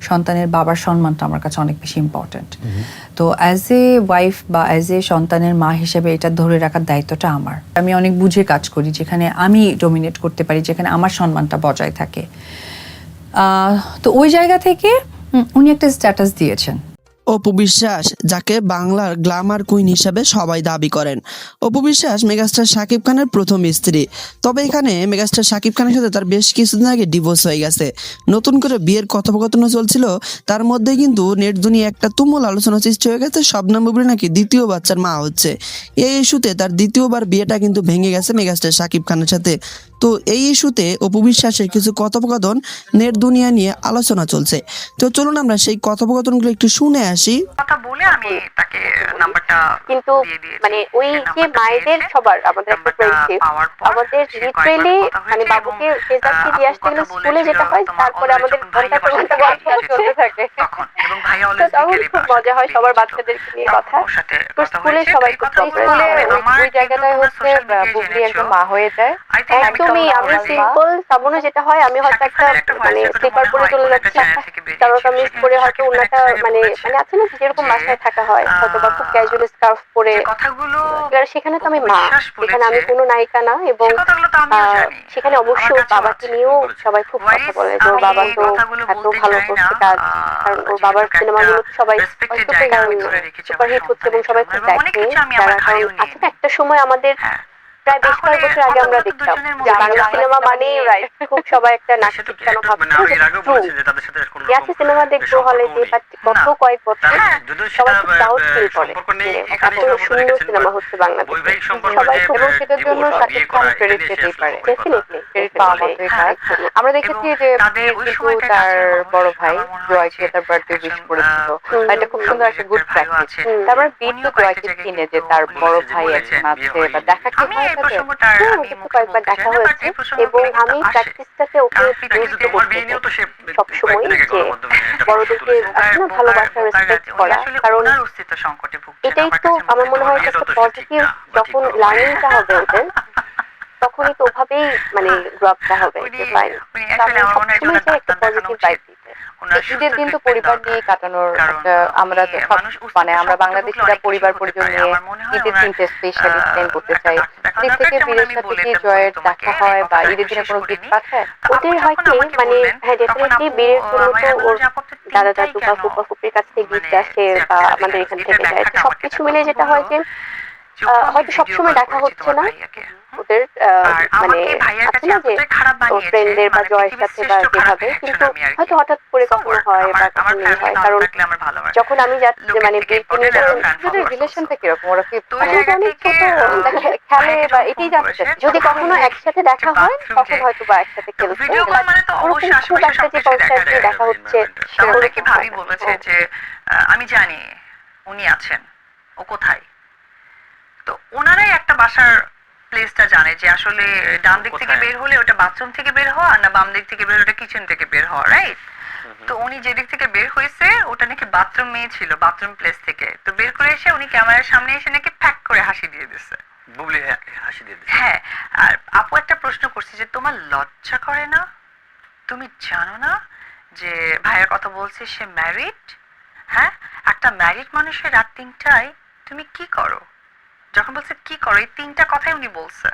সন্তানের বাবার সম্মানটা আমার কাছে অনেক বেশি ইম্পর্ট্যান্ট তো অ্যাজ এ ওয়াইফ বা অ্যাজ এ সন্তানের মা হিসেবে এটা ধরে রাখার দায়িত্বটা আমার। আমি অনেক বুঝে কাজ করি যেখানে আমি ডোমিনেট করতে পারি যেখানে আমার সম্মানটা বজায় থাকে। আহ, তো ওই জায়গা থেকে উনি একটা স্ট্যাটাস দিয়েছেন। অপু বিশ্বাস, যাকে বাংলার গ্ল্যামার কুইন হিসাবে সবাই দাবি করেন। অপু বিশ্বাস মেগাস্টার শাকিব খানের প্রথম স্ত্রী। তবে এখানে মেগাস্টার শাকিব খানের সাথে তার বেশ কিছুদিন আগে ডিভোর্স হয়ে গেছে। নতুন করে বিয়ের কথোপকথনও চলছিল। তার মধ্যে কিন্তু নেট দুনিয়া একটা তুমুল আলোচনা সৃষ্টি হয়ে গেছে। শবনম বুবলি নাকি দ্বিতীয় বাচ্চার মা হচ্ছে। এই ইস্যুতে তার দ্বিতীয়বার বিয়েটা কিন্তু ভেঙে গেছে মেগাস্টার শাকিব খানের সাথে। তো এই ইস্যুতে অপু বিশ্বাসের কিছু কথোপকথন নেট দুনিয়া নিয়ে আলোচনা চলছে। তো চলুন আমরা সেই কথোপকথনগুলো একটু শুনে আসি। কথা বলে আমি তাকে নাম্বারটা কিন্তু মানে ওই যে মায়েদের সবার আমাদের একটা ফ্রেন্ডশিপ আমাদের লিটারেলি মানে বাবুকে দিয়ে আসতে গেলে স্কুলে যেটা হয় তারপরে আমাদের ঘণ্টা ঘণ্টা গল্প চলতে থাকে। তখন এবং ভাইয়া তো তখন খুব মজা হয় সবার বাচ্চাদেরকে নিয়ে কথা। তো স্কুলে সবাই কথা স্কুলে ওই- জায়গাটায় হচ্ছে বুবলি একদম মা হয়ে যায়। আমি একদমই আমরা already- সিম্পল সামনে যেটা হয় আমি হয়তো একটা মানে স্লিপার পরে চলে যাচ্ছি। তারকা মিস করে হয়তো ওনাটা একটা মানে মানে আছে না যেরকম বাসায় থাকা হয় হয়তো বা খুব ক্যাজুয়াল স্কার্ফ পরে। কথাগুলো সেখানে তো আমি মা। সেখানে আমি কোনো নায়িকা না এবং। সেখানে অবশ্য বাবাকে নিয়েও সবাই খুব কথা বলে যে ওর বাবা তো এত ভালো করছে কাজ। কারণ ওর বাবার সিনেমাগুলো সবাই সুপারহিট হচ্ছে এবং সবাই খুব। অনেক দেখে আমি আমার যারা কারণ আছে একটা সময় আমাদের হ্যাঁ। প্রায় বেশ কয়েক বছর আগে আমরা দেখতাম যে বাংলা সিনেমা মানে রাইট খুব সবাই একটা নাচ সে তো কি কেন ভাবতো মানে যে ইয়াসি সিনেমা দেখব হলে যে সম্পর্ক গত কয়েক বছর হ্যাঁ, সবাই খুব ফিল করে যে এত সুন্দর সিনেমা হচ্ছে বাংলাদেশে সবাই খুব সেটার জন্য divorce, শাকিব বিয়ে খান করা, credit এটা নিয়ে পেতেই পারে। ডেফিনেটলি পাওয়া হ্যাঁ, কাজ। আমরা দেখেছি যে কিন্তু তার বড় ভাই মনে জয়কে তার বার্থডে উইশ করেছিল এটা খুব সুন্দর একটা গুড প্র্যাকটিস। তারপর বিট তো জয়কে চিনে যে তার বড় ভাই একজন আছে বা। দেখা কি হয়? প্রসঙ্গটা হ্যাঁ, আমি কয়েকবার দেখা হয়েছে এবং আমি। ওকে করতে সবসময় যে বড়দেরকে। ভালোবাসা রেসপেক্ট করা কারণ এটাই তো আমার মনে হয় একটা পজিটিভ যখন। লার্নিংটা হবে ওদের তখনই তো ওভাবেই মানে গ্রোপটা হবে ফাইন যে সবসময় একটা পজিটিভ। ভাইব ঈদের দিন তো পরিবার নিয়ে কাটানোর আমরা মানে আমরা বাংলাদেশিরা পরিবার পরিজন নিয়ে ঈদের দিনটা স্পেশালি স্পেন্ড করতে চাই। দিক থেকে সাথে কি জয়ের দেখা হয় বা ঈদের দিনে কোনো গিফট পাঠায় ওদের হয় কি? মানে হ্যাঁ ডেফিনেটলি বিয়ের জন্য তো ওর দাদা দাদু বা ফুপা ফুপির কাছ থেকে গিফট মানে আসে বা আমাদের এখান থেকে যায়। ব্যাখ্যাটা সব আমাকে কিছু একটা মিলে যেটা হয়। যে হয়তো সবসময় দেখা হচ্ছে না ওদের আহ, মানে আছে না যে ফ্রেন্ডদের বা মানে জয়ের সাথে বা যেভাবে কিন্তু। হয়তো হঠাৎ করে কখনো হয় বা কখনো হয় কারণ। যখন আমি যাচ্ছি মানে রিলেশনটা কীরকম ওরা কি মানে মানে খেলে বা এটাই phone জানতে চাচ্ছি। যদি কখনো একসাথে দেখা হয় তখন হয়তো বা একসাথে খেলছে ভিডিও কল তো ওরকম খুব একটা যে দেখা কনসার্টে দেখা হচ্ছে ভাবি বলেছে হ্যাঁ। যে আমি জানি উনি আছেন ও কোথায় তো ওনারাই একটা বাসার প্লেসটা জানে যে আসলে ডান দিক থেকে বের হলে ওটা বাথরুম থেকে বের হওয়া আর না বাম দিক থেকে বের হলে ওটা কিচেন থেকে বের হওয়া রাইট তো উনি যেদিক থেকে বের হয়েছে ওটা নাকি বাথরুম মেয়ে ছিল বাথরুম প্লেস থেকে। তো বের করে এসে উনি ক্যামেরার সামনে এসে নাকি প্যাক করে হাসি দিয়ে দিচ্ছে বুবলি হ্যাঁ, হাসি দিয়ে দিচ্ছে হ্যাঁ আর আপু একটা প্রশ্ন করছি যে তোমার লজ্জা করে না? তুমি জানো না যে ভাইয়ের কথা বলছে সে ম্যারিড হ্যাঁ একটা ম্যারিড মানুষের রাত তিনটায় তুমি কি করো? যখন বলছে কি করো? তিনটা কথাই উনি বলছে।